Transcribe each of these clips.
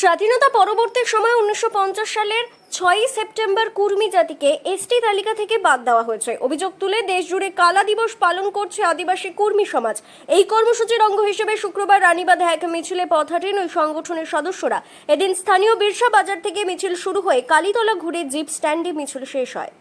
স্বাধীনতা পরবর্তী সময় উনিশশো পঞ্চাশ সালের ছয়ই সেপ্টেম্বর কুর্মী জাতিকে এসটি তালিকা থেকে বাদ দেওয়া হয়েছে। অভিযোগ তুলে দেশ জুড়ে কালা দিবস পালন করছে আদিবাসী কুর্মী সমাজ। এই কর্মসূচির অঙ্গ হিসেবে শুক্রবার রানীবাঁধে এক মিছিলে পথ হাঁটেন ওই সংগঠনের সদস্যরা। এদিন স্থানীয় বিরসা বাজার থেকে মিছিল শুরু হয়ে কালীতলা ঘুরে জিপ স্ট্যান্ডে মিছিল শেষ হয়।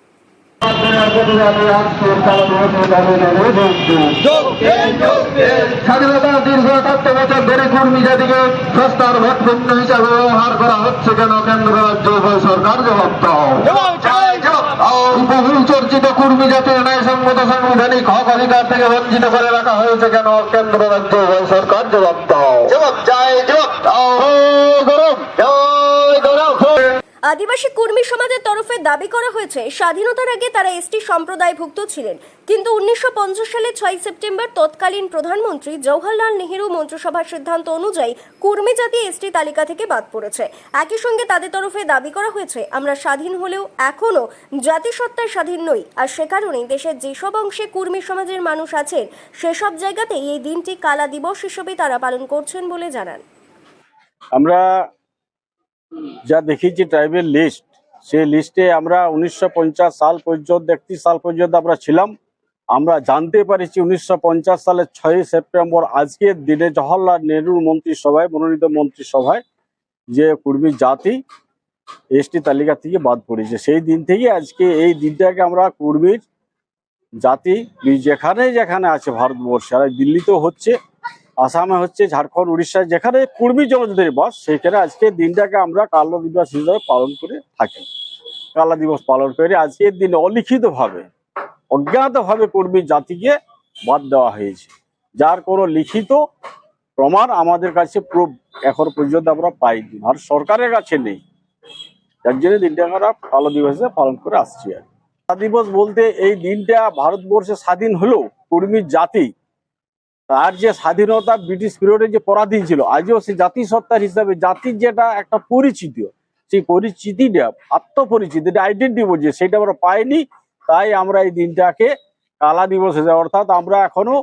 স্বাধীনতার দীর্ঘ তত্ত্ব বছর ধরে কর্মী জাতিকে সস্তার ভোট পণ্য হিসাবে ব্যবহার করা হচ্ছে কেন কেন্দ্র রাজ্য উভয় সরকার জবাব বহুল চর্চিত কর্মী জাতির ন্যায়সঙ্গত সাংবিধানিক হক অধিকার থেকে বঞ্চিত করে রাখা হয়েছে কেন কেন্দ্র রাজ্য উভয় সরকার জবাব দাও জবাব। আদিবাসী কর্মী সমাজের তরফে দাবি করা হয়েছে, স্বাধীনতার আগে তারা এসটি সম্প্রদায়ভুক্ত ছিলেন। কিন্তু উনিশশো সালে ছয় সেপ্টেম্বর তৎকালীন প্রধানমন্ত্রী জওহরলাল নেহেরু মন্ত্রিসভার সিদ্ধান্ত অনুযায়ী কুর্মী জাতি এসটি তালিকা থেকে বাদ পড়েছে। একই সঙ্গে তাদের তরফে দাবি করা হয়েছে, আমরা স্বাধীন হলেও এখনও জাতিসত্তায় স্বাধীন নই। আর সে কারণেই দেশের যেসব অংশে কুর্মী সমাজের মানুষ আছেন, সেসব জায়গাতেই এই দিনটি কালা দিবস হিসেবে তারা পালন করছেন বলে জানান। আমরা যা দেখেছি ট্রাইবেল লিস্ট সেই লিস্টে আমরা উনিশশো পঞ্চাশ সাল পর্যন্ত, একত্রিশ সাল পর্যন্ত আমরা ছিলাম। আমরা জানতে পারিছি উনিশশো সালের ছয়ই সেপ্টেম্বর, আজকের দিনে জওহরলাল নেহরুর মন্ত্রিসভায় মনোনীত মন্ত্রিসভায় যে কুর্মী জাতি, এসটি তালিকা থেকে বাদ পড়েছে। সেই দিন থেকে আজকে এই দিনটাকে আমরা কুর্মীর জাতি, যেখানে যেখানে আছে ভারতবর্ষে, আর দিল্লিতেও হচ্ছে। আসামে হচ্ছে ঝাড়খণ্ড উড়িষ্যায় যেখানে কুর্মী জনজাতির বাস সেখানে আজকে দিনটাকে আমরা কালো দিবস হিসাবে পালন করে থাকি। কালা দিবস পালন করে আজকের দিনে অলিখিতভাবে, অজ্ঞাতভাবে কর্মী জাতিকে বাদ দেওয়া হয়েছে। যার কোনো লিখিত প্রমাণ আমাদের কাছে এখন পর্যন্ত আমরা পাইনি। আর সরকারের কাছে নেই। যার জন্য দিনটাকে আমরা কালো দিবস পালন করে আসছি আর দিবস বলতে এই দিনটা ভারতবর্ষে স্বাধীন হলেও কর্মী জাতি তার যে স্বাধীনতা ব্রিটিশ পিরিয়ডে যে পরাধীন ছিল, আজও সে জাতিসত্তার হিসাবে জাতির যেটা একটা পরিচিতি, সেই পরিচিতিটা, আত্মপরিচিতি আইডেন্টি বলছে, সেটা আমরা পাইনি। তাই আমরা এই দিনটাকে কালা দিবস হিসাবে, অর্থাৎ আমরা এখনও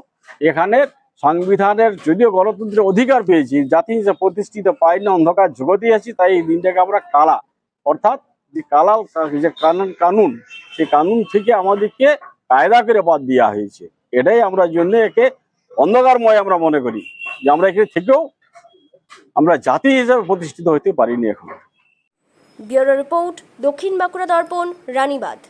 এখানে সংবিধানের, যদিও গণতন্ত্রের অধিকার পেয়েছি, জাতি হিসেবে প্রতিষ্ঠিত পাইনি, অন্ধকার জগতে আছি তাই এই দিনটাকে আমরা কালা, অর্থাৎ যে কালা যে কানুন কানুন, সেই কানুন থেকে আমাদেরকে কায়দা করে বাদ দেওয়া হয়েছে। এটাই আমরা জন্য একে অন্ধকারময় আমরা মনে করি যে আমরা এখানে থেকেও আমরা জাতি হিসাবে প্রতিষ্ঠিত হতে পারিনি এখন। ব্যুরো রিপোর্ট দক্ষিণ বাঁকুড়া দর্পণ, রানীবাঁধ।